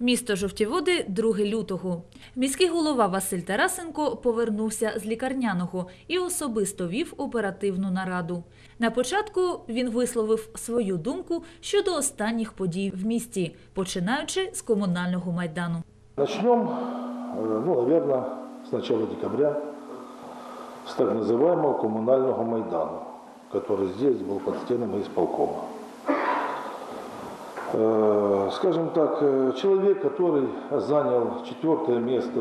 Місто Жовтіводи 2 лютого. Міський голова Василь Тарасенко повернувся з лікарняного і особисто вів оперативну нараду. На початку він висловив свою думку щодо останніх подій в місті, починаючи з комунального майдану. Начнем, э, ну, наверное, с начала декабря, с так называемого коммунального Майдана, который здесь был под стенами исполкома. Э, Скажем так, э, человек, который занял четвертое место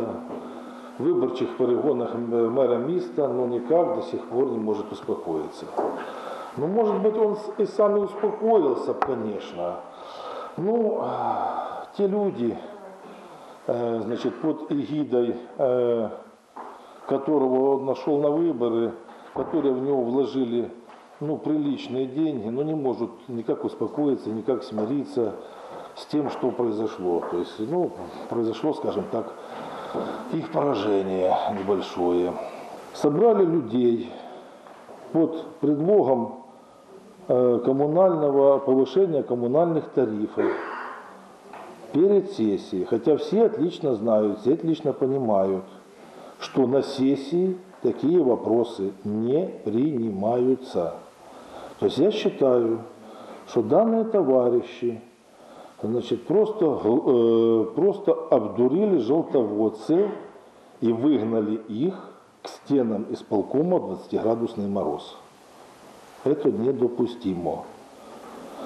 в выборчих перегонах м- мэра места, но никак до сих пор не может успокоиться. Ну, может быть, он и сам и успокоился, конечно. Ну, те люди, э, значит, под эгидой э, которого он нашел на выборы, которые в него вложили ну, приличные деньги, но не может никак успокоиться, никак смириться с тем, что произошло. То есть, ну, произошло, скажем так, их поражение небольшое. Собрали людей под предлогом э, коммунального повышения коммунальных тарифов перед сессией, хотя все отлично знают, все отлично понимают, что на сессии такие вопросы не принимаются. То есть я считаю, что данные товарищи значит, просто, э, просто обдурили желтоводцы и выгнали их к стенам исполкома в 20-градусный мороз. Это недопустимо.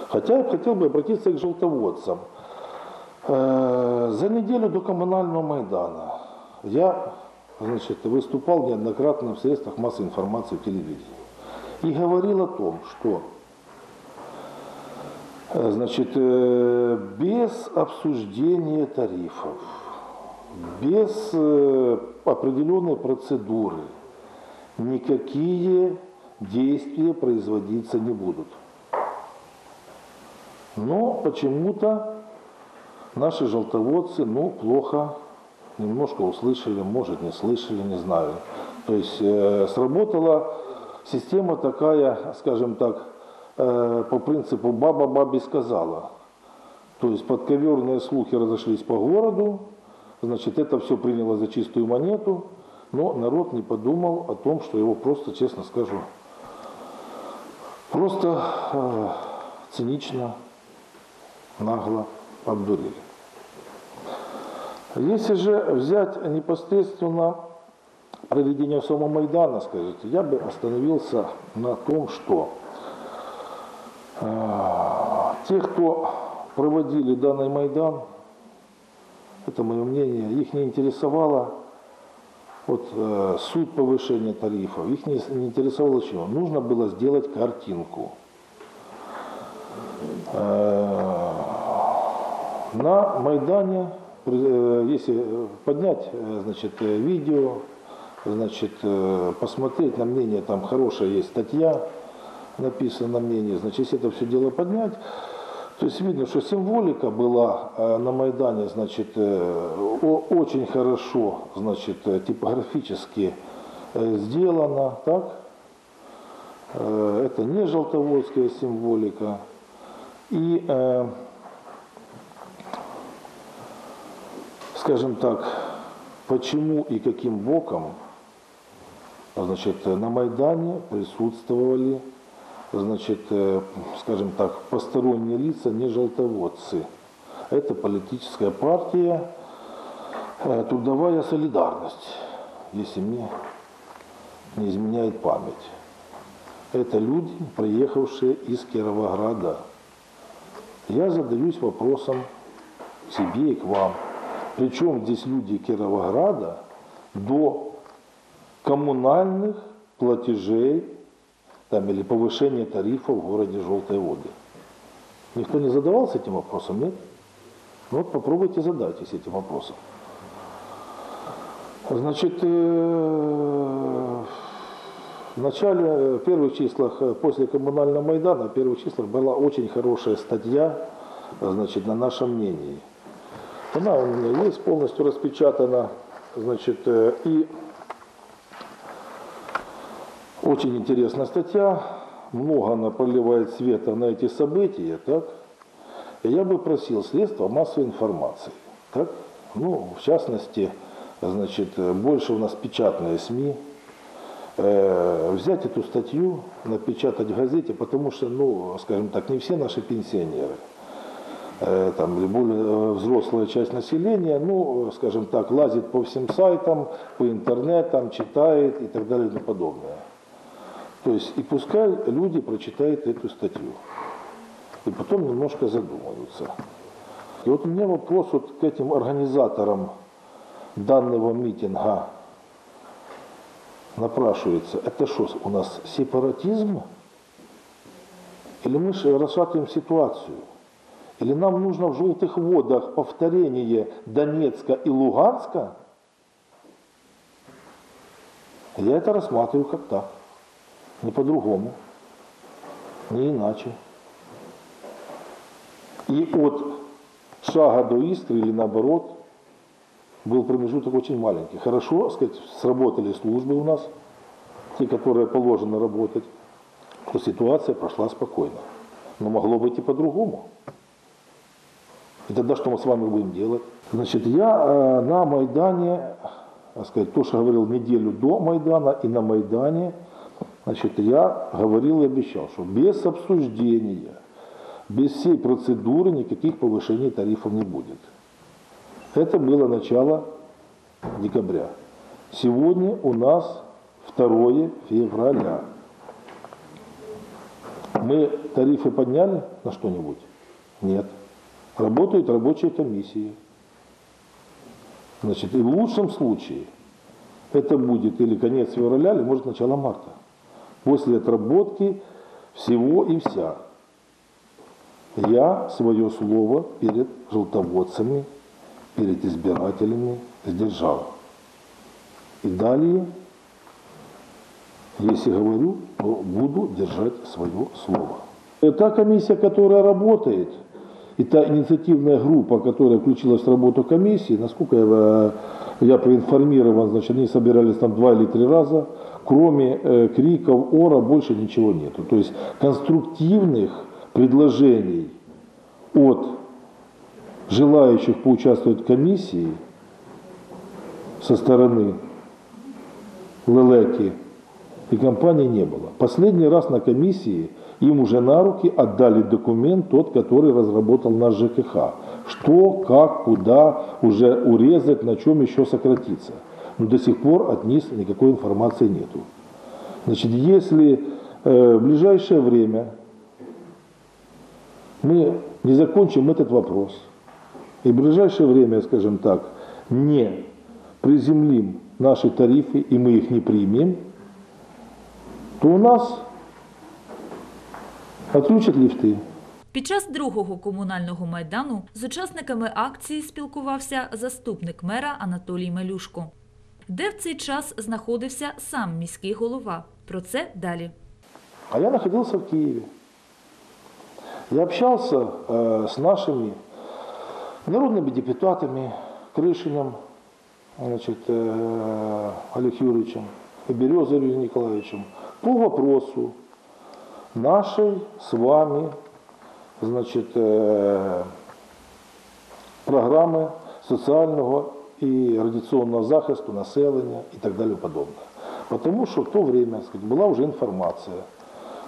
Хотя я хотел бы обратиться к желтоводцам. Э, За неделю до коммунального Майдана я значит, выступал неоднократно в средствах массовой информации в телевидении и говорил о том, что э, значит, э, без обсуждения тарифов, без э, определенной процедуры никакие действия производиться не будут. Но почему-то наши желтоводцы, ну, плохо немножко услышали, может, не слышали, не знаю. То есть э, сработала система такая, скажем так, э, по принципу «баба бабе сказала». То есть подковерные слухи разошлись по городу, значит, это все приняло за чистую монету, но народ не подумал о том, что его просто, честно скажу, просто э, цинично, нагло обдурили. Если же взять непосредственно проведение самого Майдана, скажите, я бы остановился на том, что э, те, кто проводили данный Майдан, это мое мнение, их не интересовало вот, э, суть повышения тарифов, их не, не интересовало чего. Нужно было сделать картинку. Э, на Майдане, э, если поднять э, значит, э, видео, значит, э, посмотреть на мнение, там хорошая есть статья, написано мнение, значит, если это все дело поднять, то есть видно, что символика была э, на Майдане, значит, э, очень хорошо, значит, типографически сделана, так? Это не желтоводская символика. И, скажем так, почему и каким боком, значит, на Майдане присутствовали, значит, э, скажем так, посторонние лица, не желтоводцы. Это политическая партия э, «Трудовая солидарность», если мне не изменяет память. Это люди, приехавшие из Кировограда. Я задаюсь вопросом себе и к вам. Причем здесь люди Кировограда до коммунальных платежей там, или повышения тарифов в городе Желтые воды. Никто не задавался этим вопросом, нет? Ну вот попробуйте задайтесь этим вопросом. Значит, э, в начале, э, в первых числах э, после коммунального Майдана, в первых числах была очень хорошая статья, значит, на нашем мнении. Она у меня есть полностью распечатана, значит, и очень интересная статья, много она проливает света на эти события, так? Я бы просил средства массовой информации Так? Ну, в частности, значит, больше у нас печатные СМИ. Э, взять эту статью, напечатать в газете, потому что, ну, скажем так, не все наши пенсионеры, э, там, более э, взрослая часть населения, ну, скажем так, лазит по всем сайтам, по интернетам, читает и так далее и тому подобное. То есть, и пускай люди прочитают эту статью, и потом немножко задумаются. И вот у меня вопрос вот к этим организаторам данного митинга напрашивается. Это что, у нас сепаратизм? Или мы же рассматриваем ситуацию? Или нам нужно в желтых водах повторение Донецка и Луганска? Я это рассматриваю как так. Не по-другому. Не иначе. И от шага до Истры или наоборот был промежуток очень маленький. Хорошо, сказать, сработали службы у нас, те, которые положено работать, то ситуация прошла спокойно. Но могло быть и по-другому. И тогда что мы с вами будем делать? Значит, я э, на Майдане, так сказать, то, что говорил неделю до Майдана и на Майдане, значит, я говорил и обещал, что без обсуждения, без всей процедуры никаких повышений тарифов не будет. Это было начало декабря. Сегодня у нас 2 февраля. Мы тарифы подняли на что-нибудь? Нет. Работают рабочие комиссии. Значит, и в лучшем случае это будет или конец февраля, или может начало марта. После отработки всего и вся. Я свое слово перед желтоводцами, перед избирателями сдержал. И далее, если говорю, то буду держать свое слово. Та комиссия, которая работает, и та инициативная группа, которая включилась в работу комиссии, насколько я, э, я проинформирован, значит, они собирались там два или три раза, кроме э, криков, ора, больше ничего нету. То есть конструктивных предложений от желающих поучаствовать в комиссии со стороны Лелеки и компании не было. Последний раз на комиссии им уже на руки отдали документ, тот, который разработал наш ЖКХ. Что, как, куда уже урезать, на чем еще сократиться. Но до сих пор от них никакой информации нету. Значит, если э, в ближайшее время мы не закончим этот вопрос, и в ближайшее время, скажем так, не приземлим наши тарифы и мы их не примем, то у нас отключат лифты. Під час другого комунального майдану з учасниками акції спілкувався заступник мера Анатолій Мелюшко. Де в цей час знаходився сам міський голова? Про це далі. А я находился в Киеве. Я общался э, с нашими народными депутатами Крышиным, значит, э, Олег Юрьевичем и Березой Юрием Николаевичем по вопросу нашей с вами значит, э, програми соціального і радіаційного захисту населення і так далі подобне. Потому что в то время так сказать, была уже информация,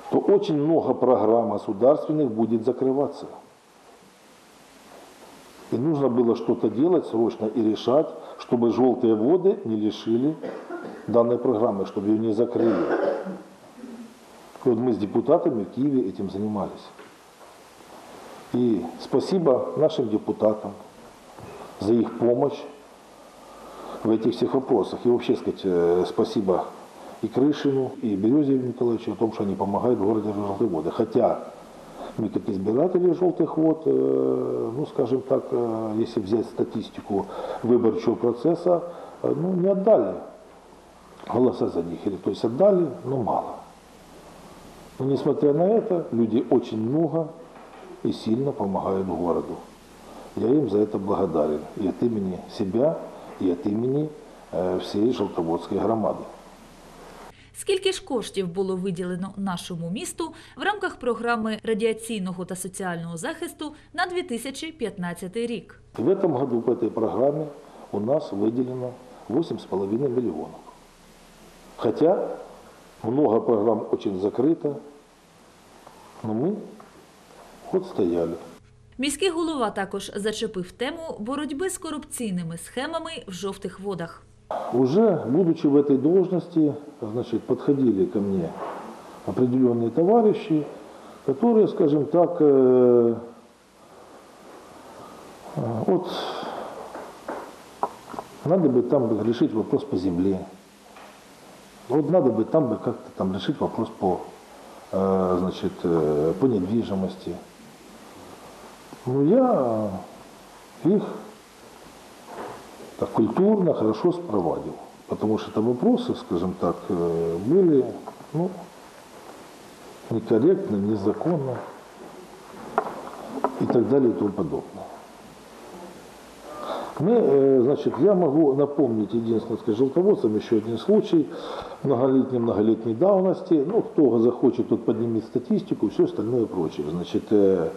что очень много программ государственных будет закрываться. И нужно было что-то делать срочно и решать, чтобы желтые воды не лишили данной программы, чтобы ее не закрыли. И вот мы с депутатами в Киеве этим занимались. И спасибо нашим депутатам за их помощь в этих всех вопросах. И вообще сказать э, спасибо и Крышину, и Березе Николаевичу о том, что они помогают в городе Желтые воды. Хотя мы как избиратели желтых вод, э, ну скажем так, э, если взять статистику выборчего процесса, ну не отдали голоса за них. Или, то есть отдали, но мало. Но несмотря на это, люди очень много и сильно помогают городу. Я им за это благодарен. И от имени себя, и от имени э, всей Желтоводской громады. Скільки ж коштів було виділено нашому місту в рамках програми радіаційного та соціального захисту на 2015 рік? В этом году по этой программе у нас выделено 8,5 миллионов. Хотя много программ очень закрыто, но мы вот стояли. Міський голова також зачепив тему боротьби з корупційними схемами в жовтих водах. Уже будучи в этой должности, значит, подходили ко мне определенные товарищи, которые, скажем так, э, э, вот надо бы там бы решить вопрос по земле. Вот надо бы там бы как-то там решить вопрос по, э, значит, э, по недвижимости. Ну, я их так культурно, хорошо спровадил. Потому что там вопросы, скажем так, э, были ну, некорректно, незаконно и так далее и тому подобное. Мы, э, значит, я могу напомнить единственное, сказать, желтоводцам еще один случай многолетней, многолетней давности. Ну, кто захочет, тот поднимет статистику, все остальное прочее. Значит, э,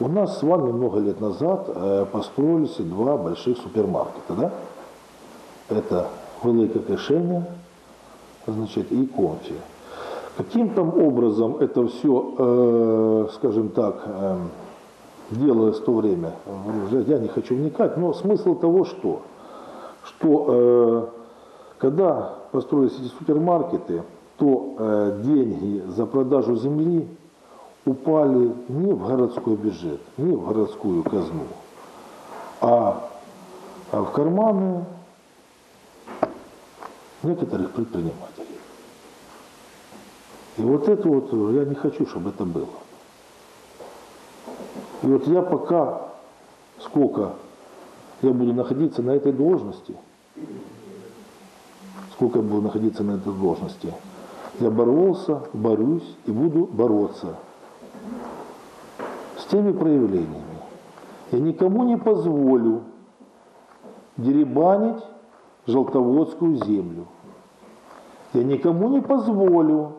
у нас с вами много лет назад э, построились два больших супермаркета, да? Это Велике Кишеня, значит, и Конфи. Каким там образом это все, э, скажем так, э, делалось в то время, я не хочу вникать, но смысл того, что, что э, когда построились эти супермаркеты, то деньги за продажу земли упали не в городской бюджет, не в городскую казну, а, а в карманы некоторых предпринимателей. И вот это вот, я не хочу, чтобы это было. И вот я пока, сколько я буду находиться на этой должности, сколько я буду находиться на этой должности, я боролся, борюсь и буду бороться с теми проявлениями. Я никому не позволю деребанить желтоводскую землю. Я никому не позволю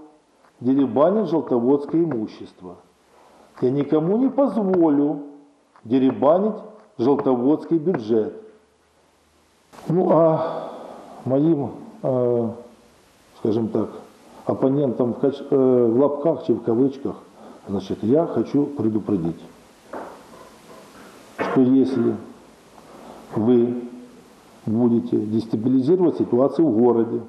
деребанить желтоводское имущество. Я никому не позволю деребанить желтоводский бюджет. Ну а моим, э, скажем так, оппонентам в, кач- э, в лапках чи в кавычках, значит, я хочу предупредить, что если вы будете дестабилизировать ситуацию в городе,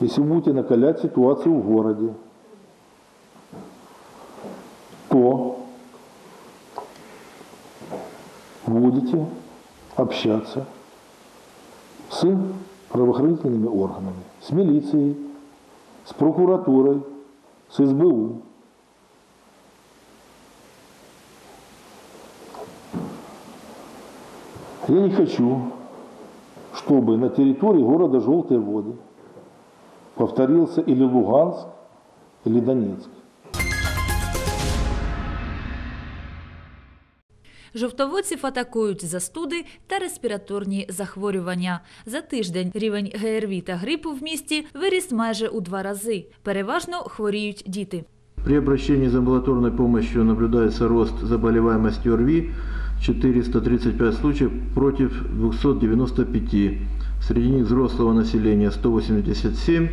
если будете накалять ситуацию в городе, то будете общаться с правоохранительными органами, с милицией, с прокуратурой, с СБУ. Я не хочу, чтобы на территории города Желтые воды повторился или Луганск, или Донецк. Жовтоводців атакують застуди та респіраторні захворювання. За тиждень рівень ГРВІ та грипу в місті виріс майже у два рази. Переважно хворіють діти. При обращении за амбулаторной помощью наблюдается рост заболеваемости ОРВИ 435 случаев против 295. Среди них взрослого населения 187, э,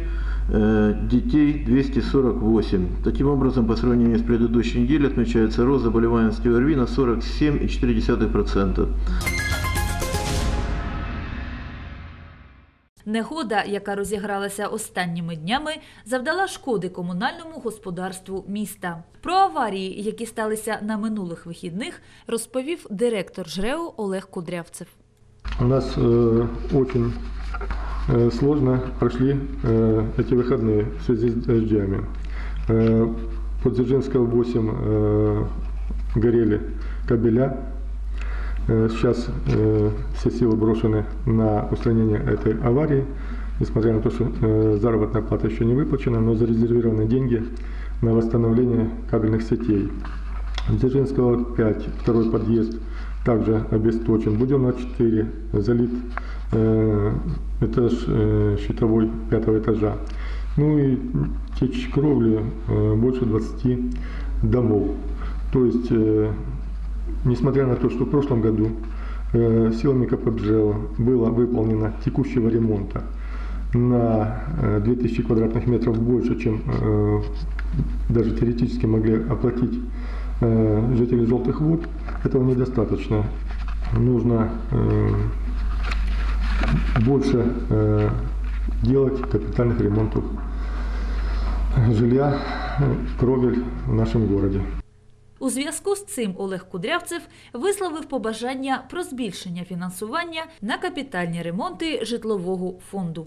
детей 248. Таким образом, по сравнению с предыдущей неделей отмечается рост заболеваемости ОРВИ на 47,4%. Негода, яка розігралася останніми днями, завдала шкоди комунальному господарству міста. Про аварії, які сталися на минулих вихідних, розповів директор ЖРЕО Олег Кудрявцев. У нас э, очень э, сложно прошли э, эти выходные в связи с дождями. Э, под Дзержинского 8 э, горели кабеля. Э, сейчас э, все силы брошены на устранение этой аварии, несмотря на то, что э, заработная плата еще не выплачена, но зарезервированы деньги на восстановление кабельных сетей. Дзержинского 5, второй подъезд, также обесточен. Будем 4 залит э, этаж э, щитовой пятого этажа. Ну и течь кровли э, больше 20 домов. То есть, э, несмотря на то, что в прошлом году э, силами КПБЖЭЛ было выполнено текущего ремонта на э, 2000 квадратных метров больше, чем э, даже теоретически могли оплатить э, жители Желтых вод, этого недостаточно. Нужно э, больше э, делать капитальных ремонтов жилья, э, кровель в нашем городе. У зв'язку з цим Олег Кудрявцев висловив побажання про збільшення фінансування на капітальні ремонти житлового фонду.